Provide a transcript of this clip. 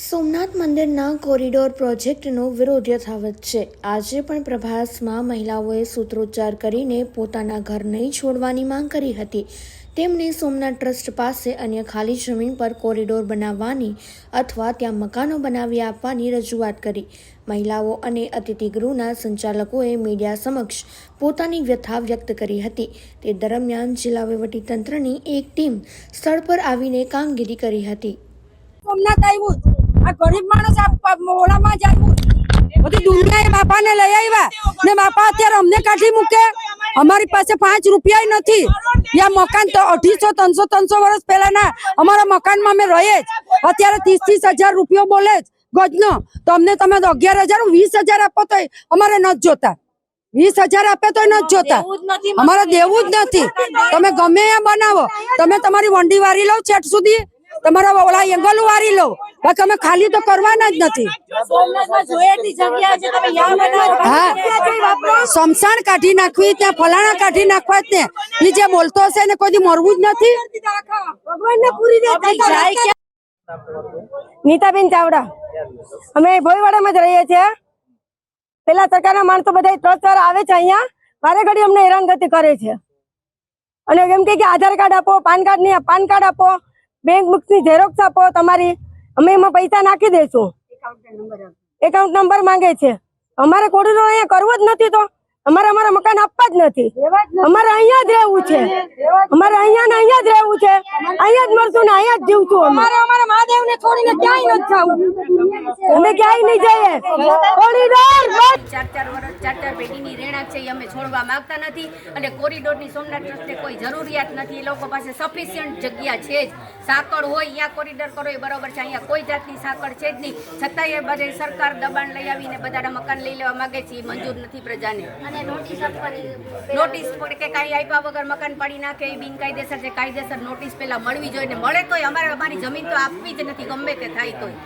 સોમનાથ મંદિરના કોરિડોર પ્રોજેક્ટનો વિરોધ યથાવત છે. આજે પણ પ્રભાસમાં મહિલાઓએ સૂત્રોચ્ચાર કરીને પોતાના ઘર નહીં છોડવાની માંગ કરી હતી. તેમણે સોમનાથ ટ્રસ્ટ પાસે અન્ય ખાલી જમીન પર કોરિડોર બનાવવાની અથવા ત્યાં મકાનો બનાવી આપવાની રજૂઆત કરી. મહિલાઓ અને અતિથિગૃહના સંચાલકોએ મીડિયા સમક્ષ પોતાની વ્યથા વ્યક્ત કરી હતી. તે દરમિયાન જિલ્લા વહીવટીતંત્રની એક ટીમ સ્થળ પર આવીને કામગીરી કરી હતી. સોમનાથ આવ્યું આ ગરીબ માણસ આ ઓલામાં જ આવ્યું. બધી દુનિયાએ બાપાને લઈ આવ્યા. ને બાપા અત્યારે અમને કાઢી મૂકે. અમારી પાસે પાંચ રૂપિયા નથી. યા મકાન તો અઢીસો ત્રણસો ત્રણસો વર્ષ પહેલાના અમારા મકાનમાં અમે રહીએ જ. અત્યારે ત્રીસ ત્રીસ હજાર રૂપિયો બોલે જ. ગજનો. તો અમને તમે અગિયાર હજાર વીસ હજાર આપો તો અમારે નથી જોતા. વીસ હજાર આપે તો નથી જોતા. અમારે દેવું જ નથી. તમે ગમે એ બનાવો. તમે તમારી વંડી વારી લો છેટ સુધી. તમારા ઓલા એંગલ વારી લો. બાકી અમે ખાલી તો કરવાના જ નથી. હા. સમસાણ કાઢી નાખવી ત્યાં ફલાણા કાઢી નાખવા જ ને. એ જે બોલતો હશે ને કોઈ મરવું જ નથી. નીતાબેન ચાવડા. અમે ભોયવાડામાં જ રહીએ છીએ. પેલા સરકારના માણસો બધા વાળા આવે છે અહીંયા. વારે ઘડી અમને હેરાનગતિ કરે છે. અને એમ કે આધાર કાર્ડ આપો પાન કાર્ડ નહીં પાન કાર્ડ આપો. બેંક બુક્સની ઝેરોક્સ આપો તમારી અમે એમાં પૈસા નાખી દઈશું. એકાઉન્ટ નંબર માંગે છે. અમારે કોરિડોર અહીંયા કરવો જ નથી તો. અમારે અમારા મકાન આપવા જ નથી. અમારે અહીંયા જ રહેવું છે. અમારે અહીંયા ને અહીંયા જ રહેવું છે. અહીંયા જ મરશું ને અહીંયા જ જીવશું અમારે અમારા મહાદેવ ને છોડીને ક્યાંય નથી જવું અમે ક્યાંય નહીં જઈએ. કોરિડોર ચાર ચાર વર્ષ ચાર ચાર પેઢીની રેણાક છે એ અમે છોડવા માંગતા નથી. અને કોરિડોરની સોમનાથ ટ્રસ્ટને કોઈ જરૂરિયાત નથી. એ લોકો પાસે સફિશિયન્ટ જગ્યા છે જ. સાંકળ હોય અહીંયા કોરિડોર કરો એ બરોબર છે. અહીંયા કોઈ જાતની સાંકળ છે જ નહીં. છતાંય બધે સરકાર દબાણ લઈ આવીને બધાના મકાન લઈ લેવા માંગે છે. એ મંજૂર નથી પ્રજાને. અને નોટિસ આપવાની નોટિસ પડે કે કાંઈ આપ્યા વગર મકાન પાડી નાખે એ બિનકાયદેસર છે. કાયદેસર નોટિસ પહેલાં મળવી જોઈએ ને મળે તોય અમારે અમારી જમીન તો આપવી જ નથી. ગમે તે થાય તોય